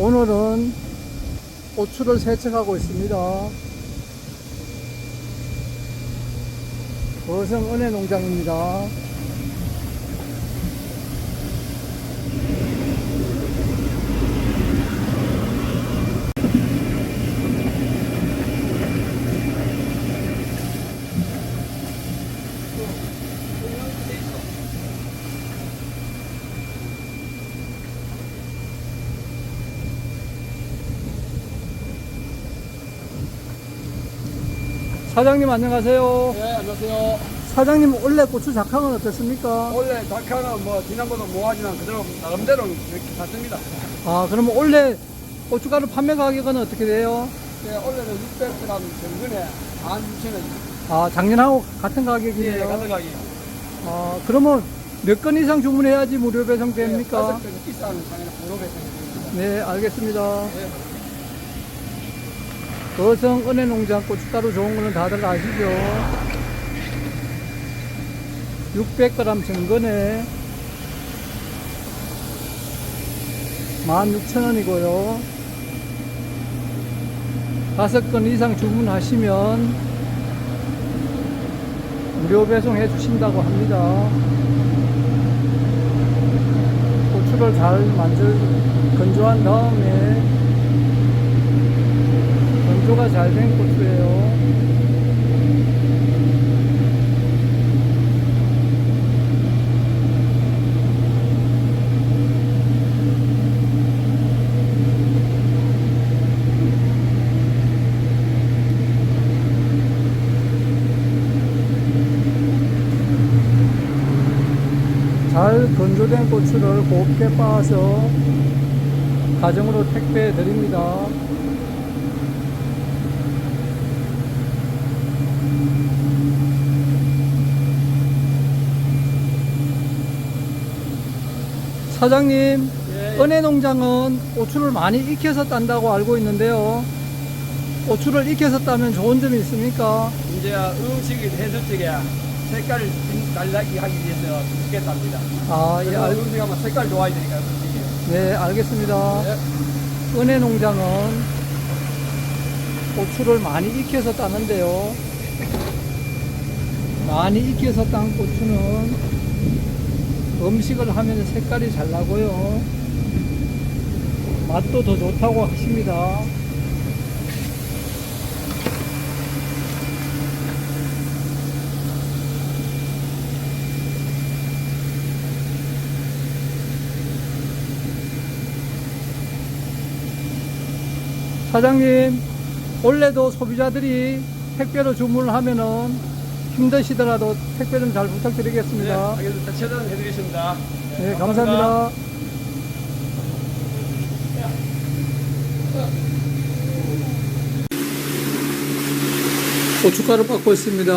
오늘은 고추를 세척하고 있습니다. 거성 은혜 농장입니다. 사장님 안녕하세요. 네, 안녕하세요. 사장님 원래 고추 작황은 어떻습니까? 원래 닭하는 뭐 지난번에 모아지는 그대로 나름대로 이렇게 갔습니다. 아 그러면 원래 고춧가루 판매 가격은 어떻게 돼요? 네, 원래는 600g 정근에 16,000원. 아 작년하고 같은 예, 가격이네요. 가져가기. 아 그러면 몇 건 이상 주문해야지 무료 배송 네, 됩니까? 가격대가 비싼 상에는 무료 배송입니다. 네 알겠습니다. 네. 거성 은혜 농장 고춧가루 좋은 거는 다들 아시죠? 600g 정근에 16,000원이고요. 다섯 건 이상 주문하시면 무료 배송해 주신다고 합니다. 고추를 잘 만들, 건조한 다음에 건조가 잘 된 고추예요. 잘 건조된 고추를 곱게 빻아서 가정으로 택배해 드립니다. 사장님, 예, 은혜 농장은 고추를 많이 익혀서 딴다고 알고 있는데요. 고추를 익혀서 따면 좋은 점이 있습니까? 이제 음식이 해수찌개 색깔을 달라기 하기 위해서 좋겠답니다. 아, 예, 알, 음식 하면 색깔 좋아야 되니까 음식이. 네, 알겠습니다. 네. 은혜 농장은 고추를 많이 익혀서 따는데요. 많이 익혀서 딴 고추는 음식을 하면 색깔이 잘 나고요. 맛도 더 좋다고 하십니다. 사장님, 원래도 소비자들이 택배로 주문을 하면은 힘드시더라도 택배 좀 잘 부탁드리겠습니다. 네, 알겠습니다. 최대한 해드리겠습니다. 네, 감사합니다. 감사합니다. 어, 고춧가루 빻고 있습니다.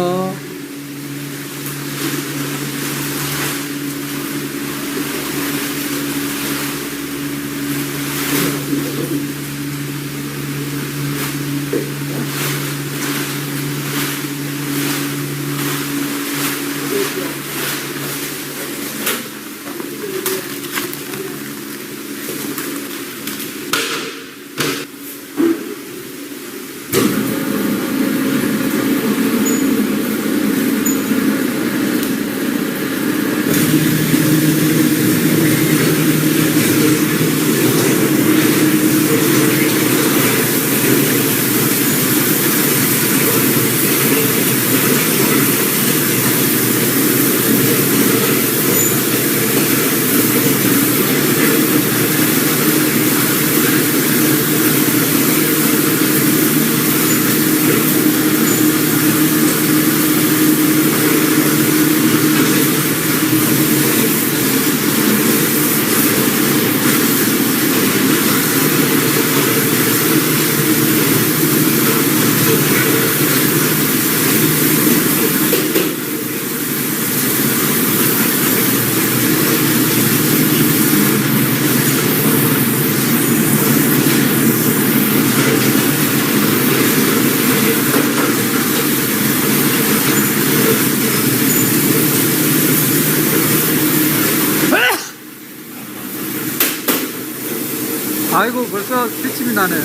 아이고 벌써 기침이 나네요.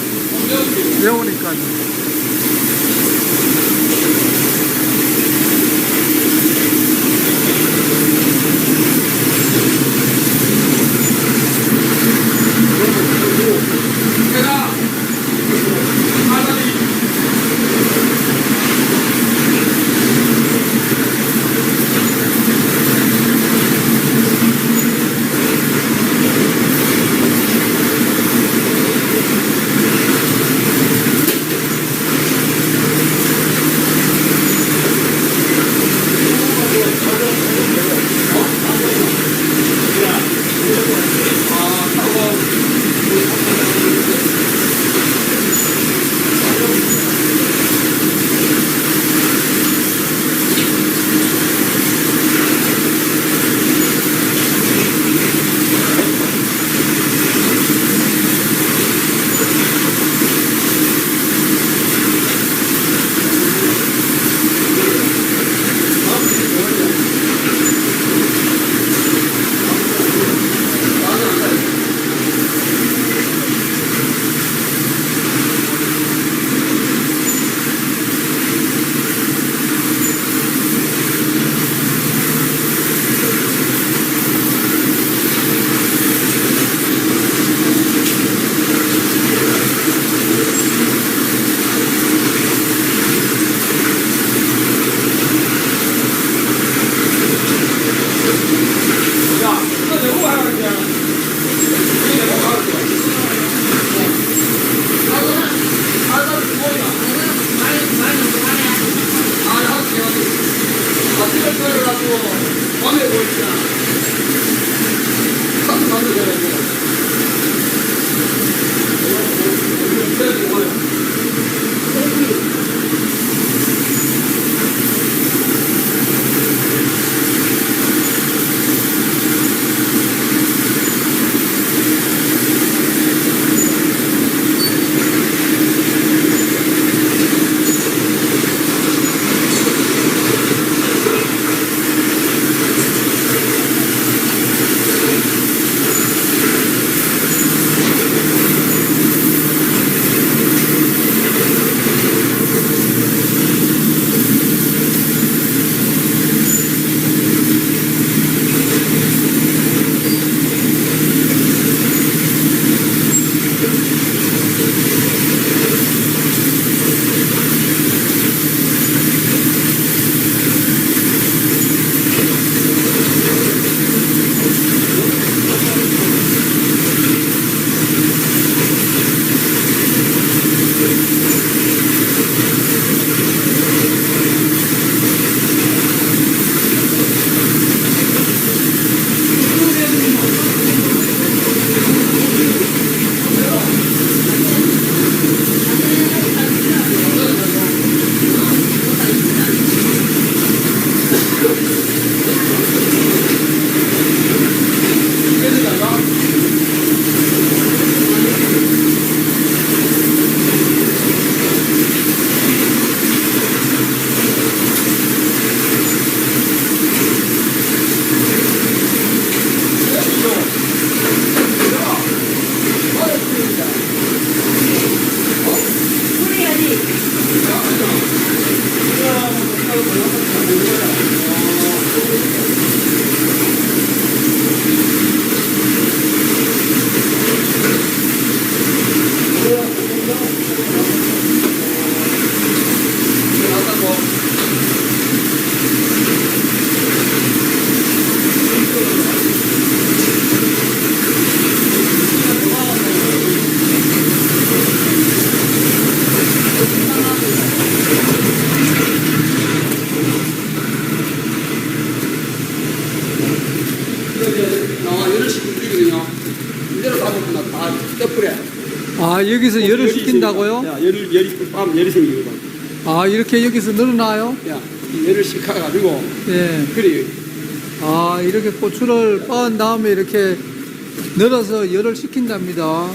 외우니까요. 나와 다 떼뿌려. 아, 여기서 열을 식힌다고요? 야, 열을 열이 밤 열이 생기거든. 아, 이렇게 여기서 늘어나요? 야, 이 열을 식혀가지고 예. 그래. 아, 이렇게 고추를 빻은 다음에 이렇게 늘어서 열을 식힌답니다.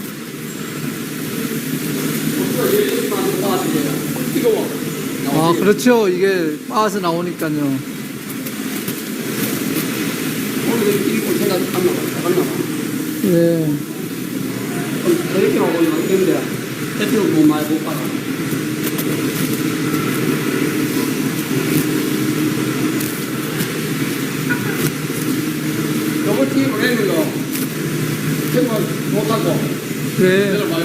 뜨거워. 아, 그렇죠. 이게 빻아서 나오니까요. 오늘 일본 생각 안 나와. 안 나와. 예. 저렇게 하고 있는데 대표는 뭐 많이 못 받아. 요거 팀 보내는 거 정말 못하고 네, 내려봐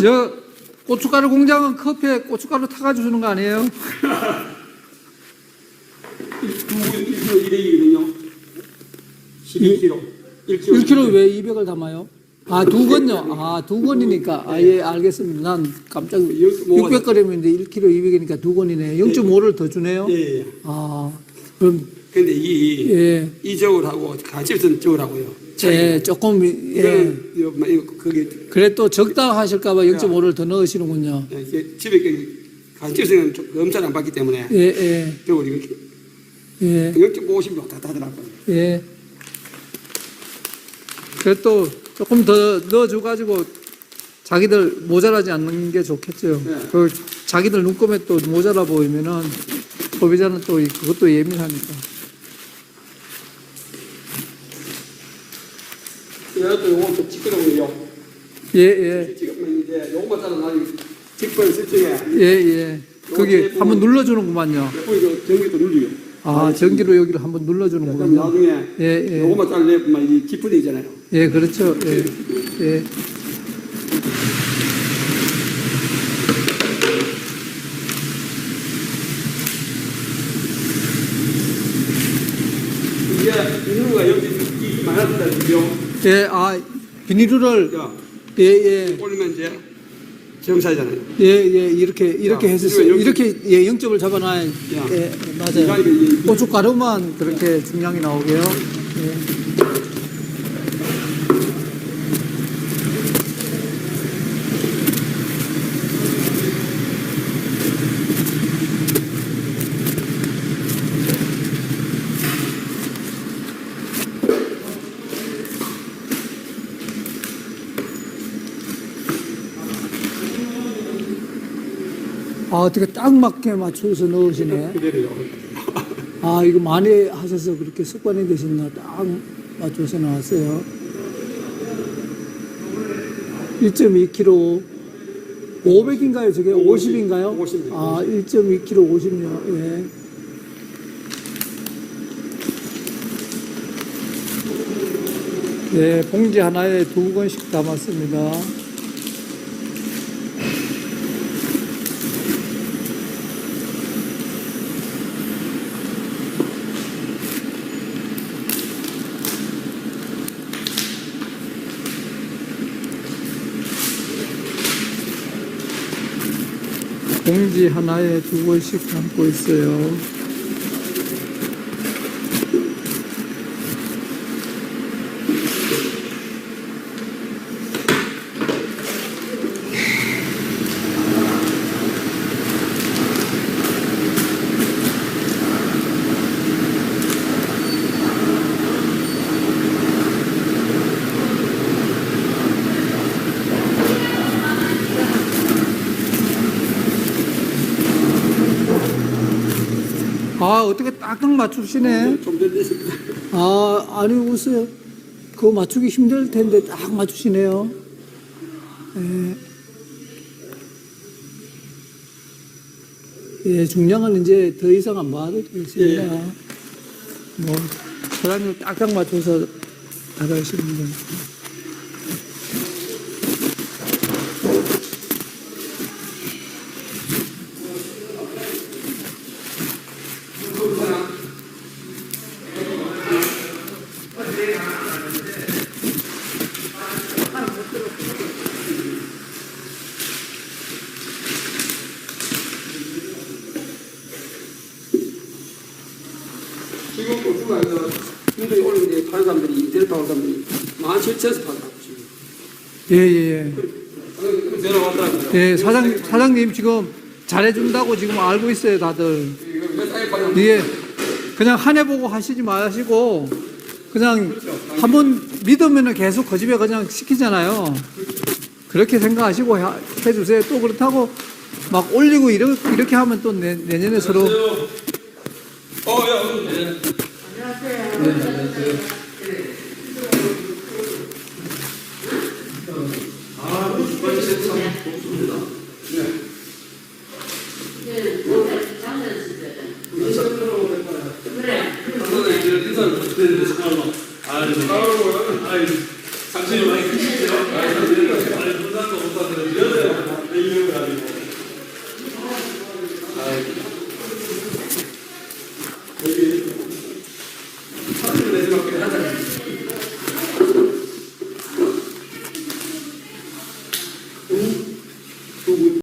저 고춧가루 공장은 커피에 고춧가루 타가지고 주는 거 아니에요? 두 1kg 200이거든요. 12kg. 1kg. 1kg 왜 200을 담아요? 아, 두 건요? 아, 두 건이니까. 아, 예, 알겠습니다. 난 깜짝, 600g인데 1kg 200이니까 두 건이네. 0.5를 더 주네요? 예, 예. 아, 그럼, 근데 이, 예, 이 저울하고 가집선 저울하고요. 예, 조금, 예. 이거는, 이거, 막 이거, 그게, 그래 또 적다 하실까봐 0.5를 더 넣으시는군요. 예, 이게 집에 그 가집선은 검사를 안 받기 때문에 예, 예, 저울이 이렇게 예, 0.50이 왔다 갔다 하더라고요. 예. 그래 또 조금 더 넣어줘가지고 자기들 모자라지 않는 게 좋겠죠. 네. 그 자기들 눈금에 또 모자라 보이면은 소비자는 또 이- 그것도 예민하니까. 이것도 요거 좀 찌끄러워요. 예, 예, 지금 이제 요거만 따라 나중에 직권 설정에 예, 예. 거기 한번 눌러주는구만요. 몇 번이 전기도 눌려요. 아, 전기로 여기를 한번 그럼 눌러주는군요. 나중에 예, 예. 요거만 따라 내면 이 기쁘대 있잖아요. 예, 그렇죠. 예, 예. 이게 인류가 여기 이 많았다 그죠? 예, 아, 비닐을, 야, 예, 예. 올리면 이제 정사잖아요. 예, 예, 이렇게, 이렇게 야, 했었어요. 이거 이렇게, 예, 0점을 잡아놔야, 야. 예, 맞아요. 이거 이거 고춧가루만 그렇게 중량이 나오고요. 예. 아, 어떻게 딱 맞게 맞춰서 넣으시네. 그대로요. 아, 이거 많이 하셔서 그렇게 습관이 되셨나? 딱 맞춰서 나왔어요. 1.2kg. 500인가요? 저게 50인가요? 50. 아, 1.2kg 50요. 예. 네, 봉지 하나에 두 건씩 담았습니다. 봉지 하나에 두 건씩 담고 있어요. 아, 어떻게 딱딱 맞추시네. 좀더 됐습니다. 아, 아니, 웃어요. 그거 맞추기 힘들 텐데 딱 맞추시네요. 예. 예, 중량은 이제 더 이상 안 봐도 되겠습니다. 뭐, 사장님 딱딱 맞춰서 나가시면 됩니다. 지금 고추가 이제 힘들이 올리는데 파는 예, 예, 예. 예, 사장, 사장님 지금 잘해준다고 지금 알고 있어요, 다들. 이게 그냥 한 해 보고 하시지 마시고 그냥 한번 믿으면은 계속 그 집에 그냥 시키잖아요. 그렇게 생각하시고 해- 해주세요. 또 그렇다고 막 올리고 이렇게, 이렇게 하면 또 내, 내년에 서로 어, 야, 네. 네.